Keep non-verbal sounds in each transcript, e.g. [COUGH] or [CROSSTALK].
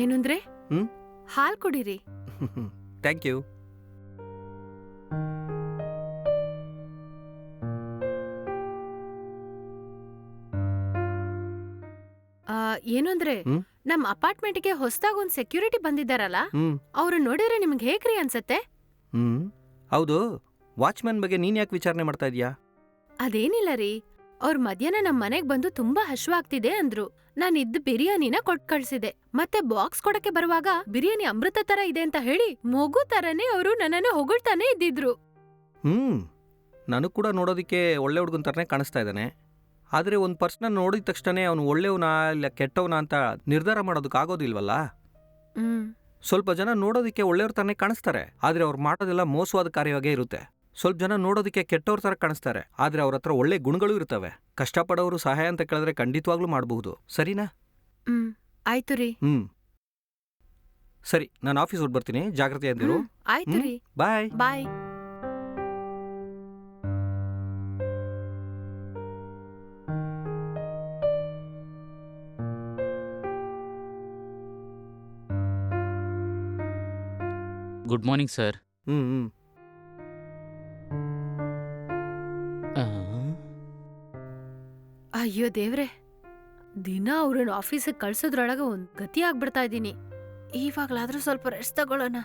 ಏನಂದ್ರೆ ಹ್ಮ್? ಹಾಲ್ ಕುಡೀರಿ. [LAUGHS] Thank you ಆ, ಏನಂದ್ರೆ ಹ್ಮ್? ನಮ್ ಅಪಾರ್ಟ್ಮೆಂಟ್ಗೆ ಹೊಸದಾಗ್ ಒಂದ್ ಸೆಕ್ಯೂರಿಟಿ ಬಂದಿದ್ದಾರಲ್ಲ? ಹ್ಮ್. ಅವ್ರು ನೋಡಿದ್ರೆ ನಿಮ್ಗೆ ಹೇಗ್ರಿ ಅನ್ಸತ್ತೆ? ಹ್ಮ್. ಹೌದು. ವಾಚ್ಮನ್ ಬಗ್ಗೆ ನೀನ್ ಯಾಕೆ ವಿಚಾರಣೆ ಮಾಡ್ತಾ ಇದೀಯಾ? ಅದೇನಿಲ್ಲ ರೀ. ಅವ್ರ ಮಧ್ಯಾಹ್ನ ನಮ್ ಮನೆಗ್ ಬಂದು ತುಂಬಾ ಹಶ್ವಾಗ್ತಿದೆ ಅಂದ್ರು. ನಾನ್ ಇದ್ದ ಬಿರಿಯಾನಿನ ಕೊಟ್ ಕಳ್ಸಿದೆ. ಮತ್ತೆ ಬಾಕ್ಸ್ ಕೊಡಕ್ಕೆ ಬರುವಾಗ ಬಿರಿಯಾನಿ ಅಮೃತ ತರ ಇದೆ ಅಂತ ಹೇಳಿ ಮಗು ತರನೇ ಅವರು ನನ್ನನ್ನ ಹೊಗಳ್ತಾನೆ ಇದ್ದಿದ್ರು. ಹ್ಮ್. ನನಗ್ ಕೂಡ ನೋಡೋದಕ್ಕೆ ಒಳ್ಳೆ ಹುಡುಗನ್ ಥರನೇ ಕಾಣಿಸ್ತಾ ಇದ್ದಾನೆ. ಆದರೆ ಒಂದು ಪರ್ಸನ ನೋಡಿದ ತಕ್ಷಣ ಅವನು ಒಳ್ಳೆಯವನಾ ಇಲ್ಲ ಕೆಟ್ಟವನ ಅಂತ ನಿರ್ಧಾರ ಮಾಡೋದಕ್ಕಾಗೋದಿಲ್ವಲ್ಲ ಹ್ಮ್. ಸ್ವಲ್ಪ ಜನ ನೋಡೋದಕ್ಕೆ ಒಳ್ಳೆಯವ್ರ ತಾನೇ ಕಾಣಿಸ್ತಾರೆ. ಆದರೆ ಅವ್ರು ಮಾಡೋದೆಲ್ಲ ಮೋಸವಾದ ಕಾರ್ಯವಾಗೇ ಇರುತ್ತೆ. ಸ್ವಲ್ಪ ಜನ ನೋಡೋದಕ್ಕೆ ಕೆಟ್ಟವ್ರ ಥರ ಕಾಣಿಸ್ತಾರೆ. ಆದರೆ ಅವ್ರ ಹತ್ರ ಒಳ್ಳೆ ಗುಣಗಳು ಇರ್ತವೆ. ಕಷ್ಟಪಡೋರು ಸಹಾಯ ಅಂತ ಕೇಳಿದ್ರೆ ಖಂಡಿತವಾಗ್ಲೂ ಮಾಡಬಹುದು. ಸರಿನಾ? ಹ್ಮ್ ಆಯ್ತು ರೀ. ಹ್ಮ್. ಸರಿ ನಾನು ಆಫೀಸ್ ಹೊಟ್ಟು ಬರ್ತೀನಿ. ಜಾಗ್ರತೆ ಅಂದಿರು ಹ್ಮ್, ಆಯ್ತು ರೀ. Bye. Bye. Good morning sir. ಹ್ಮ್ ಹ್ಮ್. ಅಯ್ಯೋ ದೇವ್ರೆ ದಿನ ಅವ್ರನ್ನ ಆಫೀಸಿಗೆ ಕಳ್ಸೋದ್ರೊಳಗೆ ಒಂದ್ ಗತಿ ಆಗ್ಬಿಡ್ತಾ ಇದ್ದೀನಿ. ಇವಾಗ್ಲಾದ್ರೂ ಸ್ವಲ್ಪ ರೆಸ್ಟ್ ತಗೊಳ್ಳೋಣ.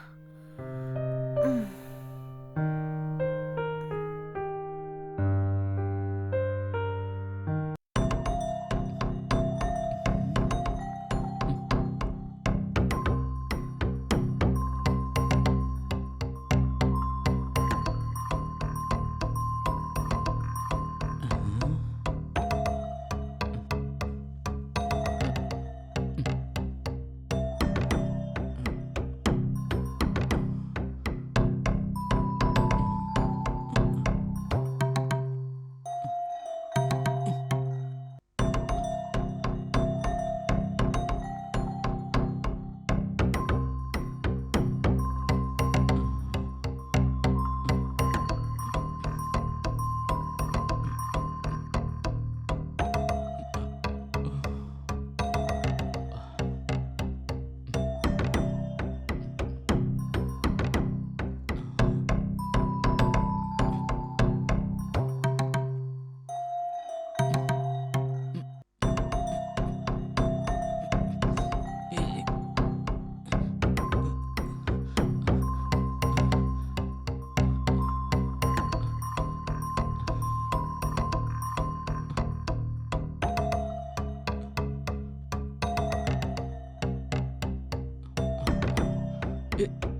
呃